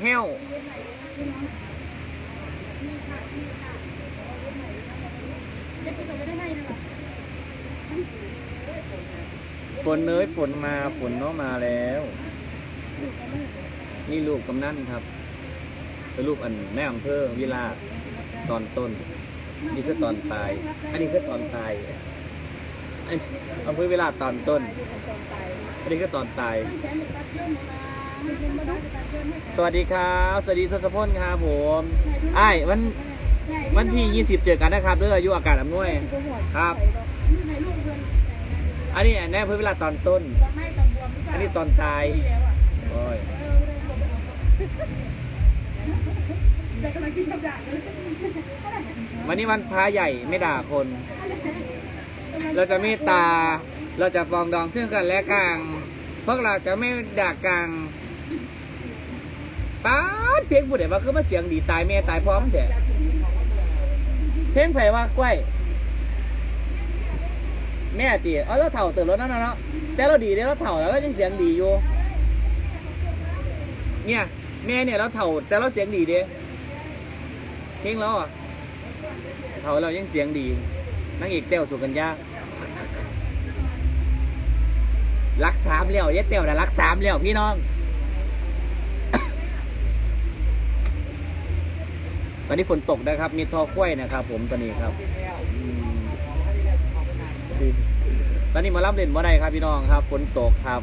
แห้วฝนเอ้ยฝนมาฝนเนาะมาแล้ว นี่ลูกกำนั่นครับเป็นลูกอันแม่อำเภอวิลาตอนต้น นี่คือตอนตาย อันนี้คือตอนตายอันอำเภอวิลาตอนต้น อันนี้คือตอนตาย สวัสดีครับ สวัสดีทศพลครับผมไอ้วันวันที่ 20 เจอกันนะครับเรื่องอายุอากาศอำนวยครับ อันนี้แน่เพื่อเวลาตอนต้น อันนี้ตอนตายโอ้ยวันนี้วันพระใหญ่ไม่ด่าคน เราจะเมตตา เราจะปองดองซึ่งกันและกันพวกเราจะไม่ด่ากัน ป้าดเพลงผู้ใดว่าคือมาเสียงดีตายแม่ตายพร้อมแต่เพลงไผว่ากล้วย แม่ตีเอาเราเถ่าเติมรถนั่นนะเนาะแต่เราดีเด้เราเถ่าแล้วเรายังเสียงดีอยู่ เนี่ย แม่เนี่ยเราเถ่าแต่เราเสียงดีเด้เพลงเราอะเถ่าเรายังเสียงดีนางเอกเต้วสุกัญญารักสามแล้วเย้เต้วนะรักสามแล้วพี่น้อง ตอนนี้ฝนตกนะครับ มีทอคุ้ยนะครับ ผมตอนนี้ครับตอนนี้มารับเล่นมาได้ครับพี่น้องครับฝนตกครับ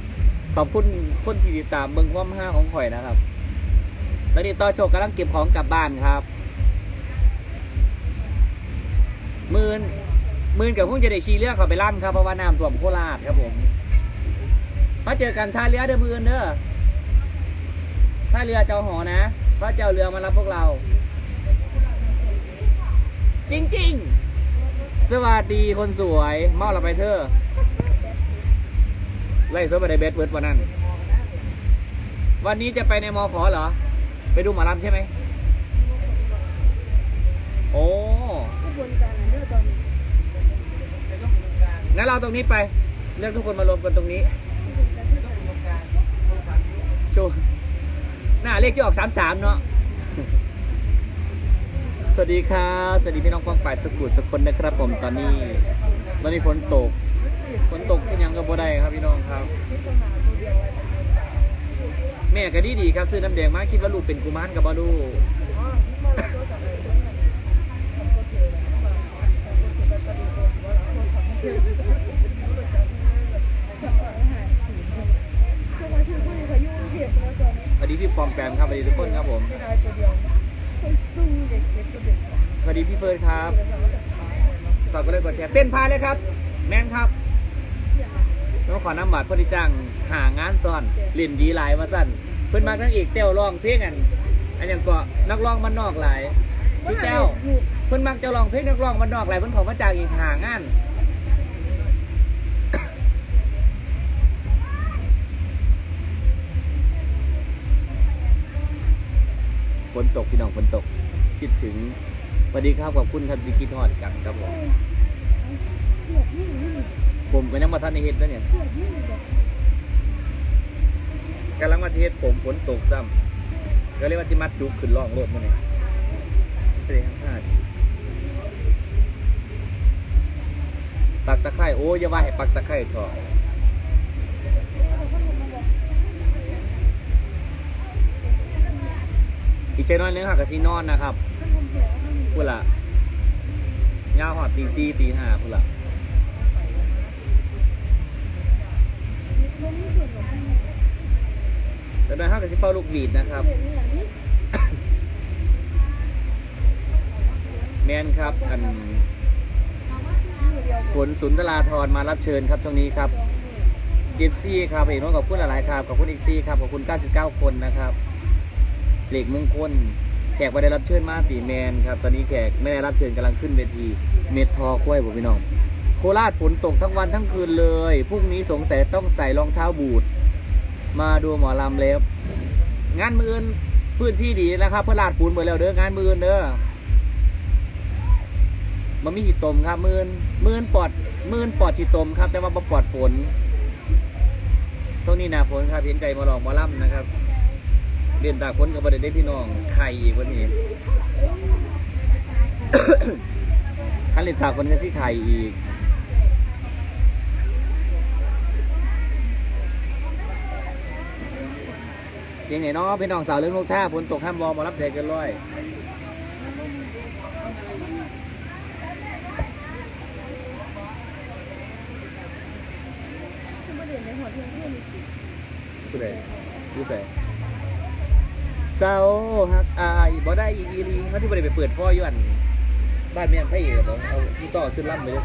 ขอบคุณคนที่ติดตามเบิ้งความห้าของข่อยนะครับ ตอนนี้ต่อโชคกำลังเก็บของกลับบ้านครับมื่นมื่นกับพุ่งจะได้ชีเรือเขาไปลั่นครับเพราะว่าน้ำท่วมโคราชครับผมมาเจอกันท่าเรือเด้อมืนเด้อท่าเรือเจ้าหอนะเพราะเจ้าเรือมารับพวกเรา จริง ๆ สวัสดีคนสวยเมาเราไปเธอไล่โซไปในเบสเวิร์ดวันนั้น วันนี้จะไปในมอขอเหรอ ไปดูหมอลำใช่ไหม โอ้งั้นเราตรงนี้ไป เลือกทุกคนมารวมกันตรงนี้โชว์หน้าเลขจะออกสามสามเนาะ สวัสดีครับสวัสดีพี่น้องกองป่ายสกุลสกลนะครับผมตอนนี้ ตอนนี้ฝนตกฝนตกที่ยังก็บ่ได้ครับพี่น้องครับ แม่ก็ดีดีครับซื้อน้ำแดงมาคิดว่าลูกเป็นกุมารกับบอลูสวัสดีพี่ปอมแปมครับสวัสดีทุกคนครับผม สวัสดีพี่เฟิร์นครับฝากกดไลค์กดแชร์เต้นพายเลยครับ แม่นครับต้องขอน้ำบัตรพอที่จ้างหางานซ่อนเล่นดีหลายมาสั่นเพื่อนมาทั้งอีกเต้วร้องเพลงกันอันยังก็นักร้องมันนอกหลายพี่แต้วเพื่อนมักจะร้องเพลงนักร้องมันนอกหลายเพื่อนขอมาจางอีกหางานฝนตกพี่น้องฝนตก คิดถึงสวัสดีครับขอบคุณครับที่คิดฮอดกันครับผมผมก็ยังมาทันในเฮ็ดนะเนี่ยกำลังมาที่เฮ็ดผมฝนตกซ้ำก็เลยว่าที่มัดจุกขึ้นร่องรถมาเนี่ยจะได้ห้าดปักตะไคร่โอ้อย่าว่าให้ปักตะไคร่ถอะอีกใจน้อยนึงค่ะกับซีนอนนะครับ พูดละยาวหอดตีสี่ตีห้าพูดละแต่โดยห้ากับสิเป้าลูกหวีดนะครับ แมนครับอันฝนสุนทราธรมารับเชิญครับช่วงนี้ครับเอฟซีครับเห็นว่าขอบคุณหลายๆครับขอบคุณอีกซีครับขอบคุณ 99 คนนะครับเหล็กมงคล แขกไม่ได้รับเชิญมาตีแมนครับ ตอนนี้แขกไม่ได้รับเชิญกำลังขึ้นเวที เมทอคุ้ยผมพี่น้อง โคราชฝนตกทั้งวันทั้งคืนเลย พรุ่งนี้สงสัยต้องใส่รองเท้าบูท มาดูหมอลำเล็บงานมืออื่นพื้นที่ดีนะครับเพื่อลาดปูนเบอแล้วเด้องานมืออื่นเด้อมันมีหีตมครับมือนมือนปอดมือนปอดฉีตมครับ แต่ว่าบ่ปอดฝนช่วงนี้หนาฝนครับเห็นใจมาลองหมอลำนะครับ เรียนตากฝนกับประเด็นได้พี่น้องไข่อีกวันนี้ถ้าเรียนตากฝนก็สิไข่อีกยังไงเนาะพี่น้องสาวเรื่องลูกท่าฝนตกห้ามวอมารับใจกันร้อยผู้ใดผู้ใส่ เศร้าฮักอายบ่ได้อีหลีเขาที่บ่ได้ไปเปิดฟอยู่อันบ้านเมียงพระเอกบ่เอาที่ต่อชุดล่ำเลย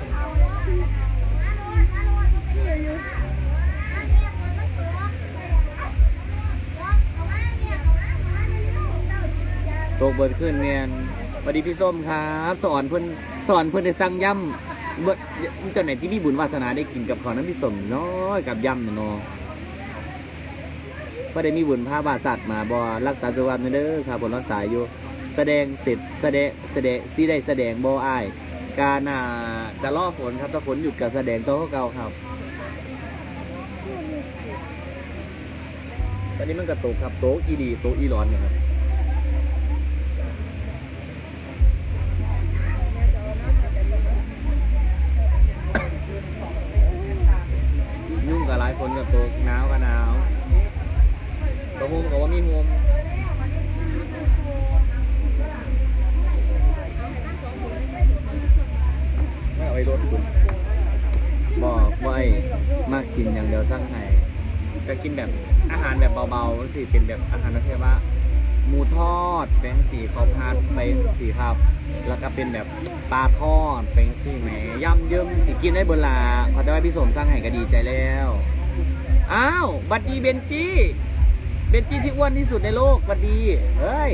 ตกเบิดขึ้นเมียนสวัสดีพี่ส้มครับ สอนเพิ่นสอนเพิ่นได้สั่งย่ำเบิดเจ้าไหนที่มีบุญวาสนาได้กินกับขาวนั้นพี่สมน้อยกับย่ำเนาะ ก็ได้มีบุญพาบาสัตว์มาบอรักษาสุขภาพเด้อครับบนรักษาอยู่ แสดงเสร็จแสดงแสดงซีได้แสดงบออ้ายการอ่าจะล่อฝนครับถ้าฝนหยุดกับแสดงโต๊ะเก่าครับ ตอนนี้มันกระตุกครับโต๊ะอีดีโต๊ะอีร้อนเนี่ยครับยุ่งกับหลายฝนกับตกหนาวกับหนาว กระโฮมกับว่ามีโฮมไม่เอาไว้รถคุณบอกไว้มากกินอย่างเดียวสร้างไห้ก็กินแบบอาหารแบบเบาๆสิเป็นแบบอาหารนั่นแค่ว่าหมูทอดเป็นสีข้าวผัดเป็นสีครับ แล้วก็เป็นแบบปลาทอดเป็นสีแหมย่ำเยิ่มสิกินได้เบนลาขอแต่ว่าพี่สมสร้างไห้ก็ดีใจแล้ว อ้าวบัดดีเบนจี้ เบนจี้ที่อ้วนที่สุดในโลกบัดดีเฮ้ย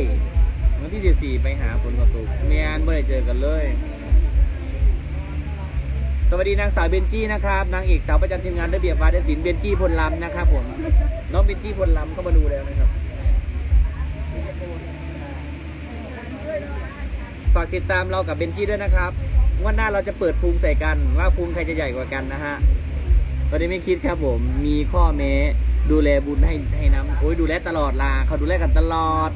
วันที่เดียสี่ไปหาฝนกระตุกเมียนไม่ได้เจอกันเลย สวัสดีนางสาวเบนจี้นะครับนางเอกสาวประจำทีมงานระเบียบวาทศิลป์เบนจี้พลลำนะครับผมน้องเบนจี้พลลำเข้ามาดูแล้วนะครับฝากติดตามเรากับเบนจี้ด้วยนะครับวันหน้าเราจะเปิดภูมิใส่กัน ว่าภูมิใครจะใหญ่กว่ากันนะฮะตอนนี้ไม่คิดครับผมมีข้อแม้ ดูแลบุญให้ให้น้ำโอ้ยดูแลตลอดลาเขาดูแลกันตลอด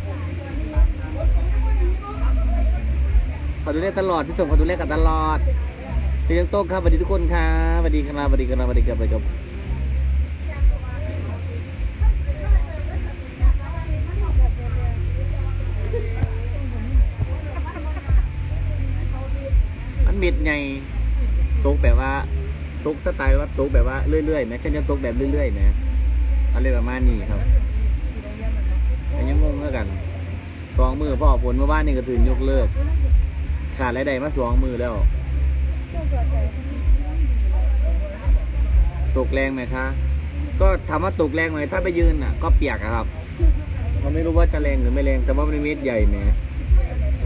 เขาดูแลตลอดพี่สมเขาดูแลกันตลอดพี่ยังโต้งครับสวัสดีทุกคนครับสวัสดีครับสวัสดีครับสวัสดีครับสวัสดีครับมันเม็ดไงโตกแบบว่าโตกสไตล์ว่าโตกแบบว่าเรื่อยๆไหมฉันจะตกแบบเรื่อยๆไหม อะไรประมาณนี้ครับแต่ยังงงเท่ากันสองมือพ่อฝนเมื่อวานนี่ก็ถือยกเลิก ขาดรายได้มาสองมือแล้ว ตกแรงไหมคะ ก็ถามว่าตกแรงไหมถ้าไปยืนอะ ก็เปียกอะครับเราไม่รู้ว่าจะแรงหรือไม่แรง แต่ว่ามันเม็ดใหญ่แหม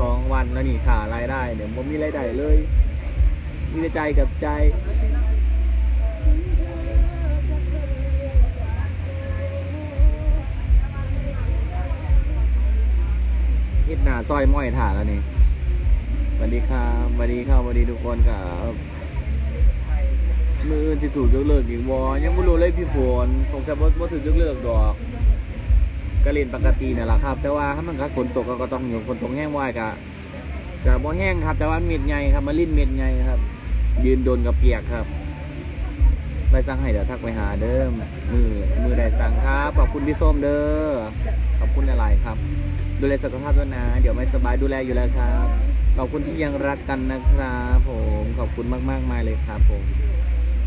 สองวันแล้วนี่ขาดรายได้เนี่ยผมมีรายได้เลย มีใจกับใจ หน้าซอยม้อยถ่าแล้วนี่สวัสดีครับสวัสดีครับสวัสดีทุกคนครับมืออื่นจะถูกยกเลิกอีกวอยังไม่รู้เลยพี่ฝนคงจะบ่บ่ถูกยกเลิกดอกก็เล่นปกตินี่แหละครับ แต่ว่าถ้ามันคัดฝนตกก็ต้องอยู่ฝนตกแห้งไว้กะกะบ่แห้งครับ แต่ว่าเม็ดใหญ่ครับมาลิ้นเม็ดใหญ่ครับ ยืนโดนกับเปียกครับไปสั่งให้เดี๋ยวทักไปหาเด้อมือมือได้สั่งครับขอบคุณพี่ส้มเด้อขอบคุณหลายๆครับ ดูแลสุขภาพด้วยนะ เดี๋ยวไม่สบายดูแลอยู่แล้วครับ ขอบคุณที่ยังรักกันนะครับผม ขอบคุณมากมากมายเลยครับผม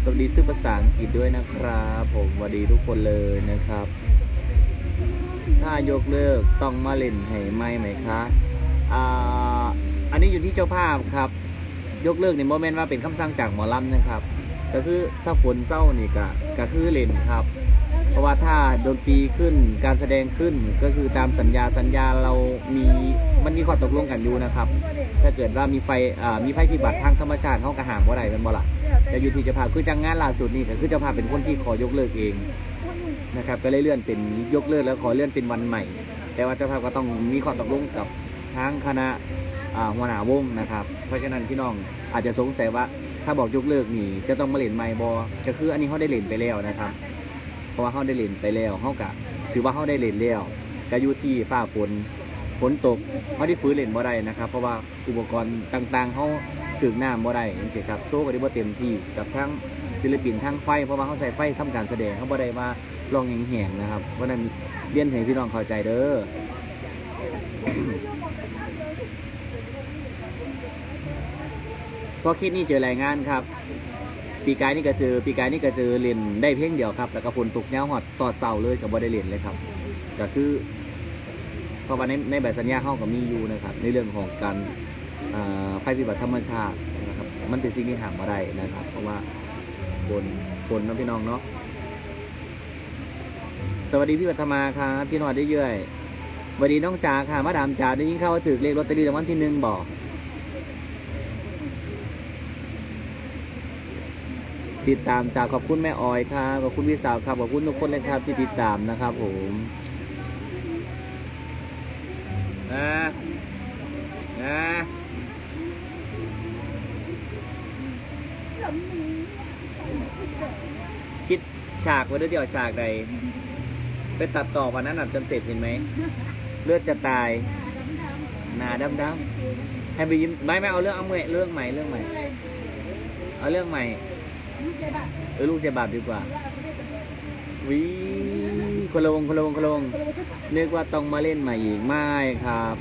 สวัสดีซื้อภาษาอังกฤษด้วยนะครับผมสวัสดีทุกคนเลยนะครับ ถ้ายกเลิกต้องมาเล่นให้ไหมไหมคะอ่าอันนี้อยู่ที่เจ้าภาพครับ ยกเลิกในโมเมนต์ว่าเป็นคำสั่งจากหมอลำนะครับ ก็คือถ้าฝนเศร้านี่ก็ก็คือเล่นครับ เพราะว่าถ้าดนตรีขึ้นการแสดงขึ้นก็คือตามสัญญาสัญญาเรามีมันมีข้อตกลงกันอยู่นะครับ ถ้าเกิดว่ามีไฟอ่ามีภัยพิบัติทางธรรมชาติเขากระหามว่าไรเป็นบ่ละแต่อยู่ที่จ้าภาคือจังงานล่าสุดนี่ก็คือจ้าภาเป็นคนที่ขอยกเลิกเองนะครับก็เลยเลื่อนเป็นยกเลิกแล้วขอเลื่อนเป็นวันใหม่ แต่ว่าเจ้าภาพก็ต้องมีข้อตกลงกับทางคณะอ่าหัวหน้าวงนะครับ เพราะฉะนั้นพี่น้องอาจจะสงสัยว่าถ้าบอกยกเลิกนี่จะต้องมาเล่นใหม่บอก็คืออันนี้เขาได้เล่นไปแล้วนะครับ เพราะว่าเขาได้เล่นไปแล้วเขากะถือว่าเขาได้เล่นแล้วก็อยู่ที่ฟ้าฝนฝนตกเขาที่ฟื้นเล่นบ่ได้นะครับ เพราะว่าอุปกรณ์ต่างๆเขาถึงหน้ำบ่ได้จังซี่ครับโชว์ก็ได้บ่เต็มที่กับทั้งศิลปินทั้งไฟ เพราะว่าเขาใส่ไฟทำการแสดงเขาบ่ได้มาลองแหงๆนะครับเพราะนั้นเรียนให้พี่น้องเข้าใจเด้อก็คิดนี่เจอรายงานครับ ปีกายนี่ก็เจอปีกายนี่ก็เจอเล่นได้เพียงเดียวครับ แล้วก็ฝนตกแนวหอดสอดเสาเลยกับบ่ได้เล่นเลยครับ ก็คือเพราะว่าในในใบสัญญาเขาก็มีอยู่นะครับ ในเรื่องของการภัยพิบัติธรรมชาตินะครับ มันเป็นสิ่งที่ห้ามมาได้นะครับ เพราะว่าฝนฝนเนาะพี่น้องเนาะสวัสดีพี่ปัทมาครับพี่นอดได้เยื่อยสวัสดีน้องจ๋าค่ะมาดามจ๋าได้ยินข่าวว่าถือเลขลอตเตอรี่รางวัลที่หนึ่งบอก ติดตามจากขอบคุณแม่ออยครับขอบคุณพี่สาวครับขอบคุณทุกคนเลยครับที่ติดตามนะครับผมนะนะคิดฉากไว้ด้วยเดี๋ยวฉากใดไปตัดต่อวันนั้นน่ะจนเสร็จเห็นไหมเลือดจะตายหนาดำๆให้ไปยิ้มไม่ไม่เอาเรื่องเอาเมื่เรื่องใหม่เรื่องใหม่ เอาเรื่องใหม่ เออลูกเจ็บบาปดีกว่าวิคนละวงคนละวงคนละวงนึกว่าต้องมาเล่นใหม่อีกไม่ครับ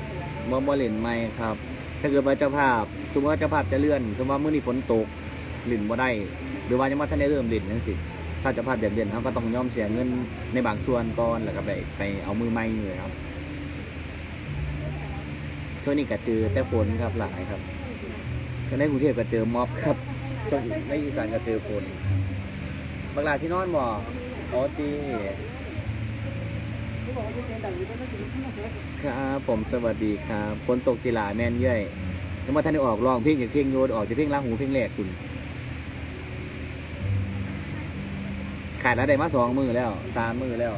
มาบอเล่นใหม่ครับ ถ้าเกิดว่าเจ้าภาพสมมติว่าเจ้าภาพจะเลื่อนสมมติว่ามื้อนี้ฝนตกเล่นบ่ได้ หรือว่ายังว่าท่านได้เริ่มเล่นนั่นสิถ้าเจ้าภาพอยากเล่นเขาก็ต้องยอมเสียเงินในบางส่วนก่อนแล้วก็ไปไปเอามือใหม่เลยครับช่วงนี้ก็เจอแต่ฝนครับหลายครับในกรุงเทพก็เจอม็อบครับ ช่วงในอีสานก็เจอฝนบางลาที่นอนบ่อ๋อตีครับผมสวัสดีครับฝนตกตีหลาแม่นเย่ยยังมาท่านได้ออกร้องเพลงอย่างเพลงโยนออกจากเพลงล้างหูเพลงแรกคุณขายแล้วได้มาสองมือแล้วสามมือแล้ว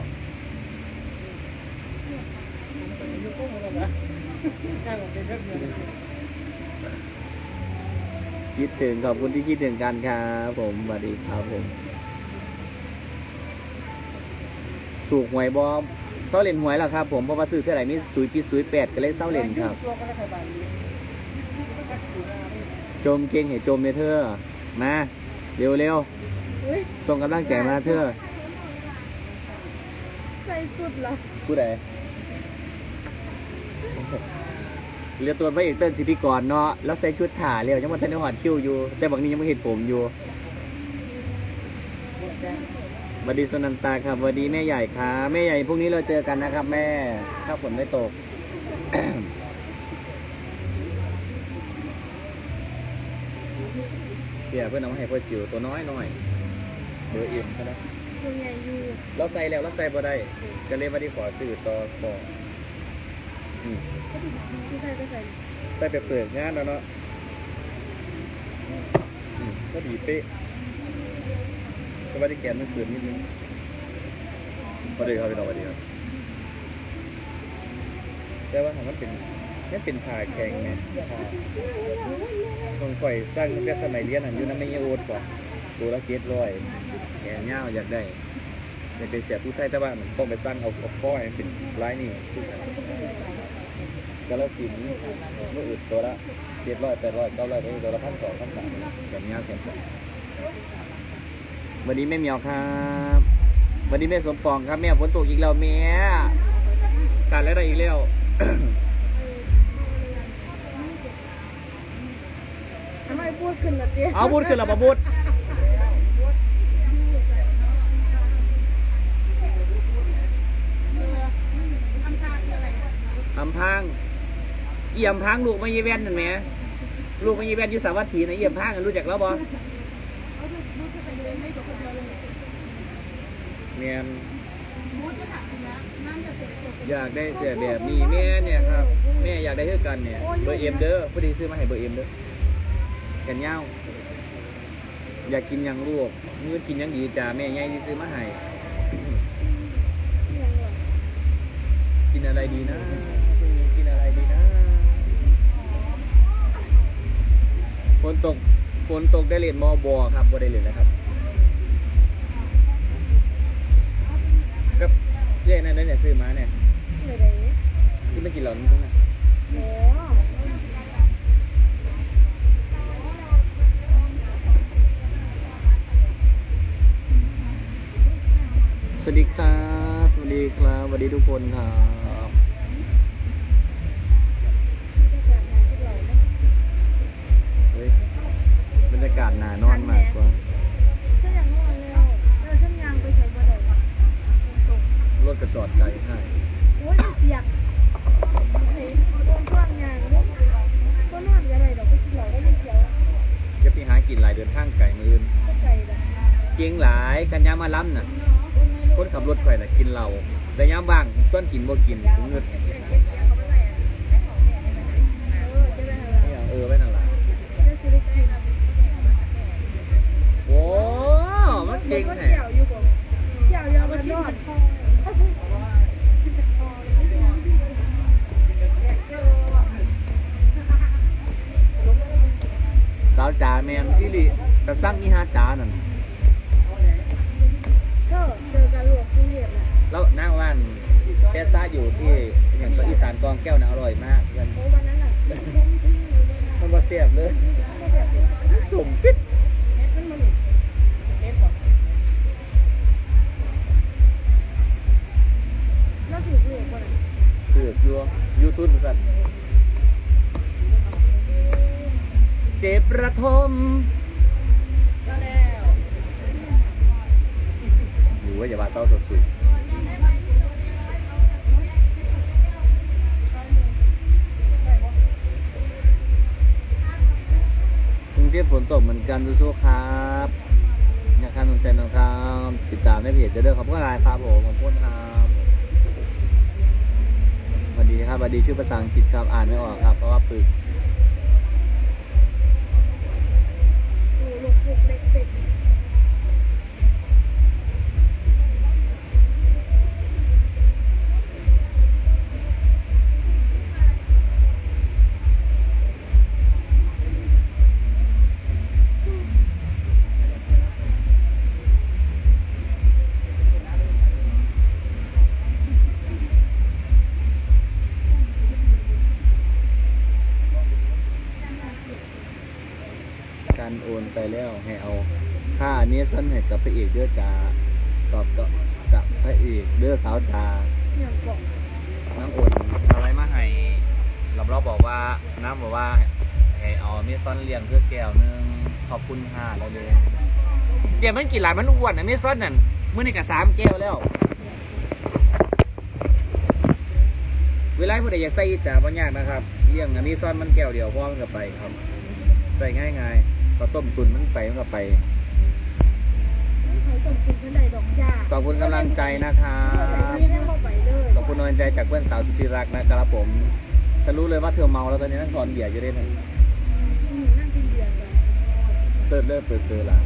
คิดถึงขอบคุณที่คิดถึงกันครับผมสวัสดีครับผม ถูกหวยบอมเศร้าเล่นหวยแล้วครับ ผมเพราะว่าซื้อเท่าไหร่นี่สุยปีสุยแปดก็เลยเศร้าเล่นครับ ชมเก่งเห็นชมเลยเธอมาเร็วเร็วอุ๊ยๆส่งกำลังใจมาเธอ ใส่สุดเหรอผู้ใด เรือตัวพระเอกเติ้ลสิทธิกรเนาะแล้วใส่ชุดถ่าเร็วยังมาทันได้หอดคิ้วอยู่ แต่บางนี้ยังไม่เห็นผมอยู่สวัสดีสนันตาครับสวัสดีแม่ใหญ่ครับแม่ใหญ่พรุ่งนี้เราเจอกันนะครับ แม่ถ้าฝนไม่ตกเสียเพื่อนเอามาให้พ่อจิ๋วตัวน้อยหน่อยเบอร์เอ็มก็ได้ตัวใหญ่อยู่เราใส่แล้วเราใส่บ่ได้ก็เลยมาที่ขอซื้อต่อต่ออืม ที่ใส่ก็ใส่ใส่ไปเปิดงานแล้วเนาะก็ดีเป๊ะก็ว่าที่แขนมันเกินนิดนึงสวัสดีครับพี่น้องสวัสดีครับแต่ว่าของมันเป็นมันเป็นผ่าแข็งไงผ่าของข่อยสร้างตั้งแต่สมัยเรียนอันอยู่น้ำไม่ยโอดกว่าตัวละเจ็ดร้อยแขนยาอยากได้อยากเป็นเสียผู้ไทยแต่ว่ามันต้องไปสร้างเอาเอาข้อให้มันเป็นลายนี่ ก็แล้วฟินเมื่ออึดตัวละเจ็ดร้อยแปดร้อยเก้าร้อยตัวละพันสองพันสามแขนยาวแขนสั้นวันนี้แม่เหมียวครับ วันนี้แม่สมปองครับแม่ฝนตกอีกแล้วแม่การแล้วได้อีกแล้วทำไมพูดขึ้นละเตี้ยเอาบุญขึ้นแล้วมาบุญอำพัง เอี่ยมพังลูกไม่ยีแว่นนั่นแหมลูกไม่ยีแว่นยู่สาวัตถีนะเอี่ยมพังอะรู้จักแล้วบ่เมียนอยากได้เสื้อแบบนี้แม่เนี่ยครับแม่อยากได้เท่ากันเนี่ยเบอร์เอ็มเด้อพอดีซื้อมาให้เบอร์เอ็มเด้อแขนยาอยากกินยังลูกมือกินยังดีจ้าแม่ใหญ่ที่ซื้อมาให้กินอะไรดีนะ นตกฝนตกได้เรียนมอบอครับบ่ได้เรียนนะครับก็เย่นั่นนั่นเนี่ยซื้อมาเนี่ยเลยเด้ที่ไม่กินเหล่านี้นะโหสวัสดีครับสวัสดีครับสวัสดีทุกคนครับ รรยากาศหนานอนมากกว่าฉันอยากนอนแล้วแล้วฉันยังไปใส่บ่ได้ตกรถกระจอดไกลให้โอ้ยเปียกเฮ้ยโดนท่วงยางก็นอนก็ได้ดอกก็เหล้าก็ไม่เขียวจะไปหากินหลายเดินทางไก่มือนก็ไก่ดอกเก่งหลายกันยามาล้ำน่ะคนขับรถข่น่ะกินเหล้าแต่ยามว่างส่วนกินบ่กินเงือ นั่งว่านแกซ่าอยู่ที่อย่างตัวอีสานกองแก้วน่ะอร่อยมากเพื่อนโอ้วันนั้นน่ะมันคงที่เลยนะมันบ่เสียบเลยก็แบบเป็นมันสมปิดมันมันเฮ็ดบ่แล้วถูกเรียกบ่น่ะเผือกยัวยูทูบสัตว์เจ็บระทมก็แล้วอยู่ว่าอย่ามาเศร้าตัวสุด ทพฝนตกเหมือนกันสู้ๆครับนะครับนนท์ชัยนะครับติดตามในเพจจะเด้อขอบคุณหลายครับผมขอบคุณครับสวัสดีครับสวัสดีชื่อภาษาอังกฤษครับอ่านไม่ออกครับ เพราะว่าปึกลูกลูกเล็กเป็ด ฉันโอนไปแล้วให้เอาค่าอันนี้ฉันให้กับพระเอกเด้อจ้าตอบกับกับพระเอกเด้อสาวจ้าอย่างเกาะน้ำอุ่นอะไรมาให้เราเราบอกว่าน้ำบอกว่าให้เอาเมซอนเลี้ยงเพื่อแก้วนึงขอบคุณค่ะเราเลยเดี๋ยวมันกี่หลายมันอ้วนนะเมซอนนั่นมื้อนี้ก็สามแก้วแล้ว เวลาผู้ใดอยากใส่อีจ่าบ่ยากนะครับเลี้ยงอันนี้ซ่อนมันแก้วเดียวพอมันก็ไปครับ ใส่ง่ายๆ ก็ต้มตุนมันไปมันก็ไปเขาต้มกินฉันได้ดอกจ้าขอบคุณกำลังใจนะครับใส่ซื้อได้เข้าไปเลยขอบคุณกำลังใจจากเพื่อนสาวสุจิรักนะครับผมฉันรู้เลยว่าเธอเมาแล้วตอนนี้นั่งถอนเบียร์อยู่ด้วยนะอืมนั่งกินเบียร์กันเติร์ดเลิกเปิดเซอร์ละ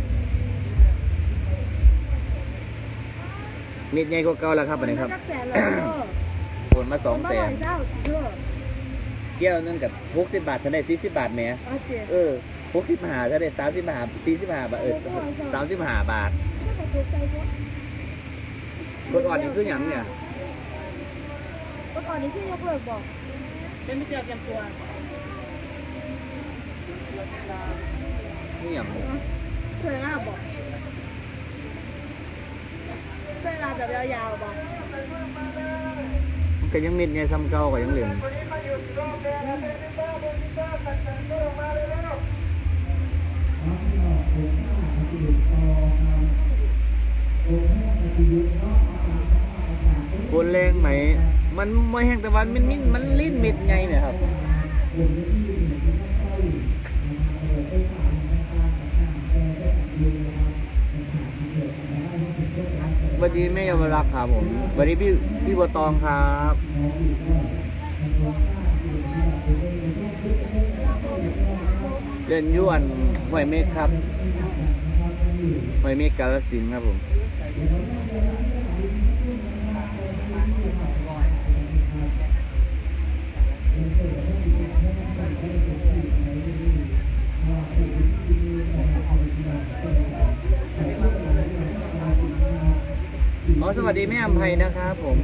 มีดใหญ่กว่าเก่าแล้วครับอันนี้ครับจักแสนแล้วเด้อโอนมาสองแสนมาร้ยเจ้าเด้อเกี่ยวหนึงกับหกสิบบาทฉันได้สี่สิบบาทแหม เอาเจ็บเออ หกสิบห้าฉันได้สามสิบห้าสี่สิบห้าบาทเออสามสิบห้าบาทถ้าเขาถูกใจก็กดอ่อนนี่คืออย่างเนี่ยกดอ่อนนี่คือยกเลิกบอกเป็นไม่เกี่ยวกับตัวนี่อย่างเคยลาบอกเคยลาแบบยาวๆบอกมันก็ยังมิดไงซ้ำเก่าก็ยังเหลือง ฝนแรงไหม มันไม่แห้งแต่วันมันมันมันลิ้นมิดไงเนี่ยครับสวัสดีแม่เยาวรักครับผมสวัสดีพี่พี่บัวตองครับ เล่นยวนห้วยเมฆครับห้วยเมฆกาลสินครับผมอ๋อสวัสดีแม่อภัยนะครับผม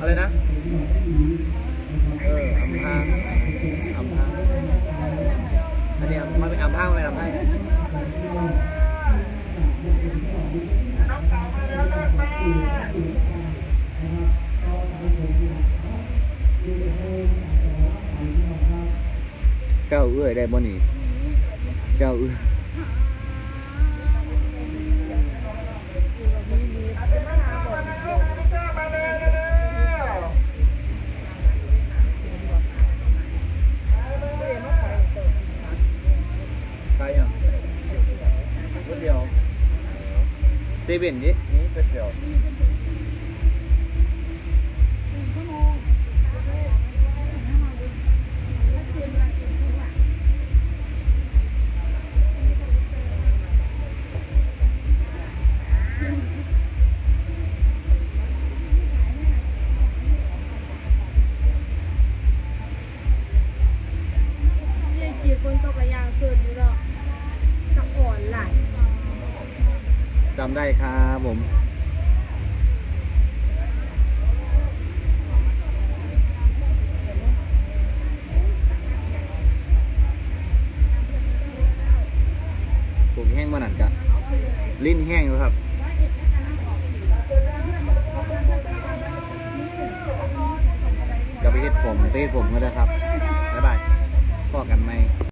อะไรนะำให้เลยทำให้เจ้าเอื้อยได้บ่นี่เจ้าเอื้อ เว่นดินี่ก๋วยเดี๋ยว